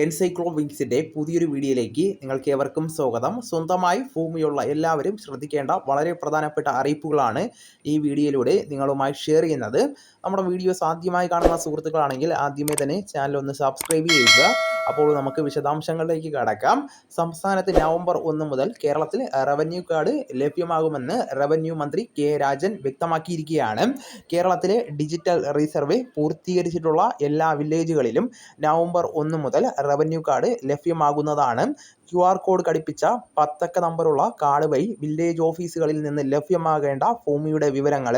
എൻസൈക്ലോവിങ്സിന്റെ പുതിയൊരു വീഡിയോയിലേക്ക് നിങ്ങൾക്ക് ഏവർക്കും സ്വാഗതം. സ്വന്തമായി ഭൂമിയുള്ള എല്ലാവരും ശ്രദ്ധിക്കേണ്ട വളരെ പ്രധാനപ്പെട്ട അറിയിപ്പുകളാണ് ഈ വീഡിയോയിലൂടെ നിങ്ങളുമായി ഷെയർ ചെയ്യുന്നത്. നമ്മുടെ വീഡിയോസ് ആദ്യമായി കാണുന്ന സുഹൃത്തുക്കളാണെങ്കിൽ ആദ്യമേ തന്നെ ചാനൽ ഒന്ന് സബ്സ്ക്രൈബ് ചെയ്യുക. അപ്പോൾ നമുക്ക് വിശദാംശങ്ങളിലേക്ക് കടക്കാം. സംസ്ഥാനത്ത് നവംബർ ഒന്ന് മുതൽ കേരളത്തിൽ റവന്യൂ കാർഡ് ലഭ്യമാകുമെന്ന് റവന്യൂ മന്ത്രി കെ രാജൻ വ്യക്തമാക്കിയിരിക്കുകയാണ്. കേരളത്തിലെ ഡിജിറ്റൽ റീസർവേ പൂർത്തീകരിച്ചിട്ടുള്ള എല്ലാ വില്ലേജുകളിലും നവംബർ ഒന്ന് മുതൽ റവന്യൂ കാർഡ് ലഭ്യമാകുന്നതാണ്. ക്യു ആർ കോഡ് ഘടിപ്പിച്ച പത്തക്ക നമ്പറുള്ള കാർഡ് വഴി വില്ലേജ് ഓഫീസുകളിൽ നിന്ന് ലഭ്യമാകേണ്ട ഭൂമിയുടെ വിവരങ്ങൾ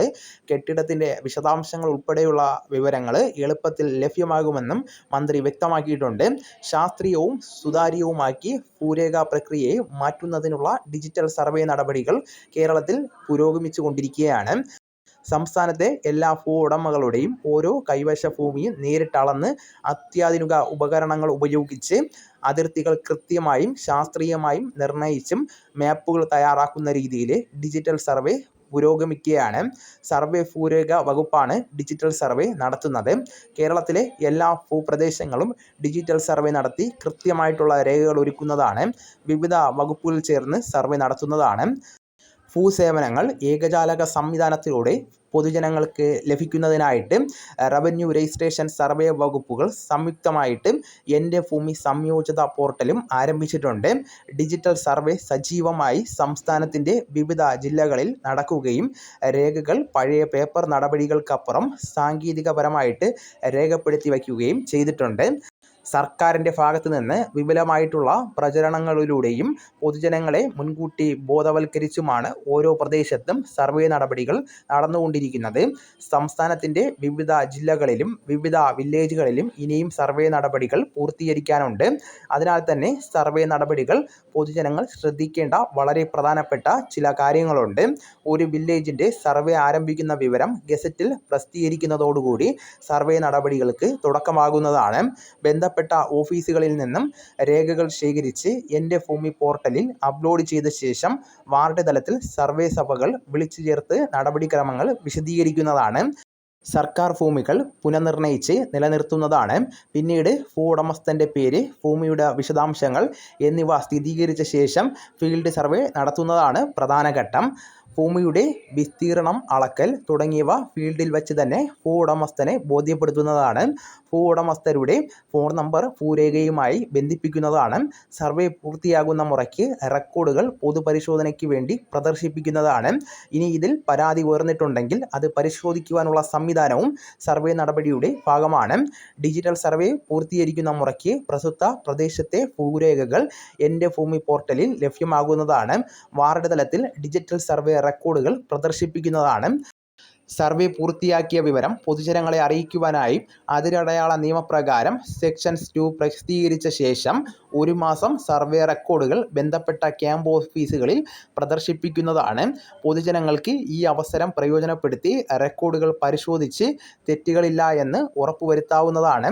കെട്ടിടത്തിന്റെ വിശദാംശങ്ങൾ ഉൾപ്പെടെയുള്ള വിവരങ്ങൾ എളുപ്പത്തിൽ ലഭ്യമാകുമെന്നും മന്ത്രി വ്യക്തമാക്കിയിട്ടുണ്ട്. ശാസ്ത്രീയവും സുതാര്യവുമാക്കി ഭൂരേഖ പ്രക്രിയയെ മാറ്റുന്നതിനുള്ള ഡിജിറ്റൽ സർവേ നടപടികൾ കേരളത്തിൽ പുരോഗമിച്ചു കൊണ്ടിരിക്കുകയാണ് സംസ്ഥാനത്തെ എല്ലാ ഭൂ ഉടമകളുടെയും ഓരോ കൈവശ ഭൂമിയും നേരിട്ടളന്ന് അത്യാധുനിക ഉപകരണങ്ങൾ ഉപയോഗിച്ച് അതിർത്തികൾ കൃത്യമായും ശാസ്ത്രീയമായും നിർണയിച്ചും മാപ്പുകൾ തയ്യാറാക്കുന്ന രീതിയിൽ ഡിജിറ്റൽ സർവേ പുരോഗമിക്കുകയാണ്. സർവേ ഭൂരേഖ വകുപ്പാണ് ഡിജിറ്റൽ സർവേ നടത്തുന്നത്. കേരളത്തിലെ എല്ലാ ഭൂപ്രദേശങ്ങളും ഡിജിറ്റൽ സർവേ നടത്തി കൃത്യമായിട്ടുള്ള രേഖകൾ ഒരുക്കുന്നതാണ്. വിവിധ വകുപ്പുകൾ ചേർന്ന് സർവേ നടത്തുന്നതാണ്. ഭൂസേവനങ്ങൾ ഏകജാലക സംവിധാനത്തിലൂടെ പൊതുജനങ്ങൾക്ക് ലഭിക്കുന്നതിനായിട്ട് റവന്യൂ രജിസ്ട്രേഷൻ സർവേ വകുപ്പുകൾ സംയുക്തമായിട്ട് എന്റെ ഭൂമി സംയോജിത പോർട്ടലും ആരംഭിച്ചിട്ടുണ്ട്. ഡിജിറ്റൽ സർവേ സജീവമായി സംസ്ഥാനത്തിന്റെ വിവിധ ജില്ലകളിൽ നടക്കുകയും രേഖകൾ പഴയ പേപ്പർ നടപടികൾക്കപ്പുറം സാങ്കേതികപരമായിട്ട് രേഖപ്പെടുത്തി വയ്ക്കുകയും ചെയ്തിട്ടുണ്ട്. സർക്കാരിന്റെ ഭാഗത്തു നിന്ന് വിപുലമായിട്ടുള്ള പ്രചരണങ്ങളിലൂടെയും പൊതുജനങ്ങളെ മുൻകൂട്ടി ബോധവൽക്കരിച്ചുമാണ് ഓരോ പ്രദേശത്തും സർവേ നടപടികൾ നടന്നുകൊണ്ടിരിക്കുന്നത്. സംസ്ഥാനത്തിന്റെ വിവിധ ജില്ലകളിലും വിവിധ വില്ലേജുകളിലും ഇനിയും സർവേ നടപടികൾ പൂർത്തീകരിക്കാനുണ്ട്. അതിനാൽ തന്നെ സർവേ നടപടികൾ പൊതുജനങ്ങൾ ശ്രദ്ധിക്കേണ്ട വളരെ പ്രധാനപ്പെട്ട ചില കാര്യങ്ങളുണ്ട്. ഒരു വില്ലേജിന്റെ സർവേ ആരംഭിക്കുന്ന വിവരം ഗസറ്റിൽ പ്രസിദ്ധീകരിക്കുന്നതോടുകൂടി സർവേ നടപടികൾക്ക് തുടക്കമാകുന്നതാണ്. ബന്ധപ്പെട്ട ഓഫീസുകളിൽ നിന്നും രേഖകൾ ശേഖരിച്ച് എന്റെ ഭൂമി പോർട്ടലിൽ അപ്ലോഡ് ചെയ്ത ശേഷം വാർഡ് തലത്തിൽ സർവേ സഭകൾ വിളിച്ചു ചേർത്ത് നടപടിക്രമങ്ങൾ വിശദീകരിക്കുന്നതാണ്. സർക്കാർ ഭൂമികൾ പുനർനിർണയിച്ച് നിലനിർത്തുന്നതാണ്. പിന്നീട് ഭൂ ഉടമസ്ഥന്റെ പേര് ഭൂമിയുടെ വിശദാംശങ്ങൾ എന്നിവ സ്ഥിരീകരിച്ച ശേഷം ഫീൽഡ് സർവേ നടത്തുന്നതാണ് പ്രധാന ഘട്ടം. ഭൂമിയുടെ വിസ്തീർണം അളക്കൽ തുടങ്ങിയവ ഫീൽഡിൽ വച്ച് തന്നെ ഭൂ ഉടമസ്ഥനെ ബോധ്യപ്പെടുത്തുന്നതാണ്. ഭൂ ഉടമസ്ഥരുടെ ഫോൺ നമ്പർ ഭൂരേഖയുമായി ബന്ധിപ്പിക്കുന്നതാണ്. സർവേ പൂർത്തിയാകുന്ന മുറയ്ക്ക് റെക്കോർഡുകൾ പൊതുപരിശോധനയ്ക്ക് വേണ്ടി പ്രദർശിപ്പിക്കുന്നതാണ്. ഇനി ഇതിൽ പരാതി ഉയർന്നിട്ടുണ്ടെങ്കിൽ അത് പരിശോധിക്കുവാനുള്ള സംവിധാനവും സർവേ നടപടിയുടെ ഭാഗമാണ്. ഡിജിറ്റൽ സർവേ പൂർത്തീകരിക്കുന്ന മുറയ്ക്ക് പ്രസ്തുത പ്രദേശത്തെ ഭൂരേഖകൾ എന്റെ ഭൂമി പോർട്ടലിൽ ലഭ്യമാകുന്നതാണ്. വാർഡ് തലത്തിൽ ഡിജിറ്റൽ സർവേ റെക്കോർഡുകൾ പ്രദർശിപ്പിക്കുന്നതാണ്. സർവേ പൂർത്തിയാക്കിയ വിവരം പൊതുജനങ്ങളെ അറിയിക്കുവാനായി അതിരടയാള നിയമപ്രകാരം സെക്ഷൻസ് ടു പ്രസിദ്ധീകരിച്ച ശേഷം ഒരു മാസം സർവേ റെക്കോർഡുകൾ ബന്ധപ്പെട്ട ക്യാമ്പ് ഓഫീസുകളിൽ പ്രദർശിപ്പിക്കുന്നതാണ്. പൊതുജനങ്ങൾക്ക് ഈ അവസരം പ്രയോജനപ്പെടുത്തി റെക്കോർഡുകൾ പരിശോധിച്ച് തെറ്റുകളില്ല എന്ന് ഉറപ്പുവരുത്താവുന്നതാണ്.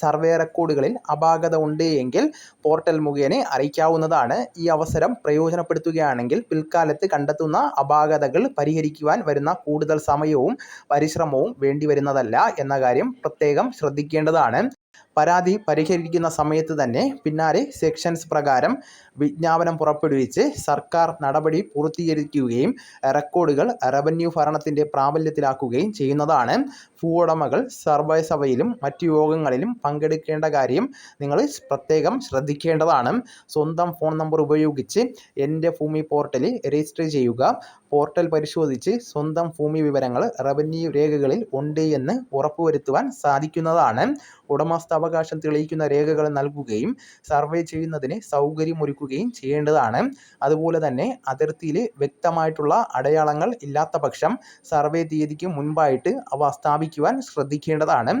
സർവേ റെക്കോർഡുകളിൽ അപാകത ഉണ്ട് എങ്കിൽ പോർട്ടൽ മുഖേന അറിയിക്കാവുന്നതാണ്. ഈ അവസരം പ്രയോജനപ്പെടുത്തുകയാണെങ്കിൽ പിൽക്കാലത്ത് കണ്ടെത്തുന്ന അപാകതകൾ പരിഹരിക്കുവാൻ വരുന്ന കൂടുതൽ സമയവും പരിശ്രമവും വേണ്ടിവരുന്നതല്ല എന്ന കാര്യം പ്രത്യേകം ശ്രദ്ധിക്കേണ്ടതാണ്. പരാതി പരിഹരിക്കുന്ന സമയത്ത് തന്നെ പിന്നാലെ സെക്ഷൻസ് പ്രകാരം വിജ്ഞാപനം പുറപ്പെടുവിച്ച് സർക്കാർ നടപടി പൂർത്തീകരിക്കുകയും റെക്കോർഡുകൾ റവന്യൂ ഭരണത്തിന്റെ പ്രാബല്യത്തിലാക്കുകയും ചെയ്യുന്നതാണ്. ഭൂവുടമകൾ സർവേ സഭയിലും മറ്റു യോഗങ്ങളിലും പങ്കെടുക്കേണ്ട കാര്യം നിങ്ങൾ പ്രത്യേകം ശ്രദ്ധിക്കേണ്ടതാണ്. സ്വന്തം ഫോൺ നമ്പർ ഉപയോഗിച്ച് എന്റെ ഭൂമി പോർട്ടലിൽ രജിസ്റ്റർ ചെയ്യുക. പോർട്ടൽ പരിശോധിച്ച് സ്വന്തം ഭൂമി വിവരങ്ങൾ റവന്യൂ രേഖകളിൽ ഉണ്ട് എന്ന് ഉറപ്പുവരുത്തുവാൻ സാധിക്കുന്നതാണ്. ഉടമസ്ഥാവകാശം തെളിയിക്കുന്ന രേഖകൾ നൽകുകയും സർവേ ചെയ്യുന്നതിന് സൗകര്യമൊരുക്കുകയും ചെയ്യേണ്ടതാണ്. അതുപോലെ തന്നെ അതിർത്തിയിൽ വ്യക്തമായിട്ടുള്ള അടയാളങ്ങൾ ഇല്ലാത്ത പക്ഷം സർവേ തീയതിക്ക് മുൻപായിട്ട് അവ സ്ഥാപിക്കുവാൻ ശ്രദ്ധിക്കേണ്ടതാണ്.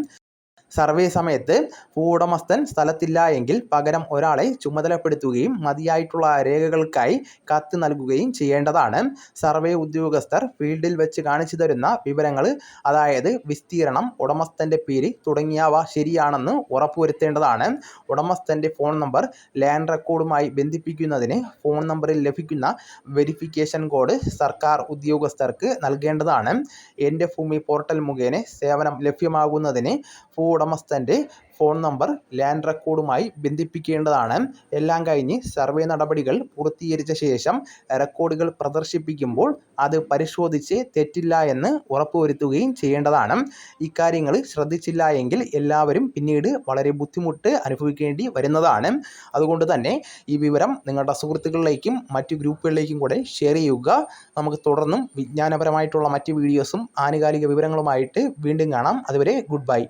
സർവേ സമയത്ത് ഭൂവുടമസ്ഥൻ സ്ഥലത്തില്ല എങ്കിൽ പകരം ഒരാളെ ചുമതലപ്പെടുത്തുകയും മതിയായിട്ടുള്ള രേഖകൾക്കായി കത്ത് നൽകുകയും ചെയ്യേണ്ടതാണ്. സർവേ ഉദ്യോഗസ്ഥർ ഫീൽഡിൽ വെച്ച് കാണിച്ചു തരുന്ന വിവരങ്ങൾ അതായത് വിസ്തീർണം ഉടമസ്ഥന്റെ പേര് തുടങ്ങിയവ ശരിയാണെന്ന് ഉറപ്പുവരുത്തേണ്ടതാണ്. ഉടമസ്ഥന്റെ ഫോൺ നമ്പർ ലാൻഡ് റെക്കോർഡുമായി ബന്ധിപ്പിക്കുന്നതിന് ഫോൺ നമ്പറിൽ ലഭിക്കുന്ന വെരിഫിക്കേഷൻ കോഡ് സർക്കാർ ഉദ്യോഗസ്ഥർക്ക് നൽകേണ്ടതാണ്. എന്റെ ഭൂമി പോർട്ടൽ മുഖേന സേവനം ലഭ്യമാകുന്നതിന് ഭൂ ഉടമസ്ഥന്റെ ഫോൺ നമ്പർ ലാൻഡ് റെക്കോർഡുമായി ബന്ധിപ്പിക്കേണ്ടതാണ്. എല്ലാം കഴിഞ്ഞ് സർവേ നടപടികൾ പൂർത്തീകരിച്ച ശേഷം റെക്കോർഡുകൾ പ്രദർശിപ്പിക്കുമ്പോൾ അത് പരിശോധിച്ച് തെറ്റില്ല എന്ന് ഉറപ്പുവരുത്തുകയും ചെയ്യേണ്ടതാണ്. ഇക്കാര്യങ്ങൾ ശ്രദ്ധിച്ചില്ല എങ്കിൽ എല്ലാവരും പിന്നീട് വളരെ ബുദ്ധിമുട്ട് അനുഭവിക്കേണ്ടി വരുന്നതാണ്. അതുകൊണ്ട് തന്നെ ഈ വിവരം നിങ്ങളുടെ സുഹൃത്തുക്കളിലേക്കും മറ്റു ഗ്രൂപ്പുകളിലേക്കും കൂടെ ഷെയർ ചെയ്യുക. നമുക്ക് തുടർന്നും വിജ്ഞാനപരമായിട്ടുള്ള മറ്റ് വീഡിയോസും ആനുകാലിക വിവരങ്ങളുമായിട്ട് വീണ്ടും കാണാം. അതുവരെ ഗുഡ് ബൈ.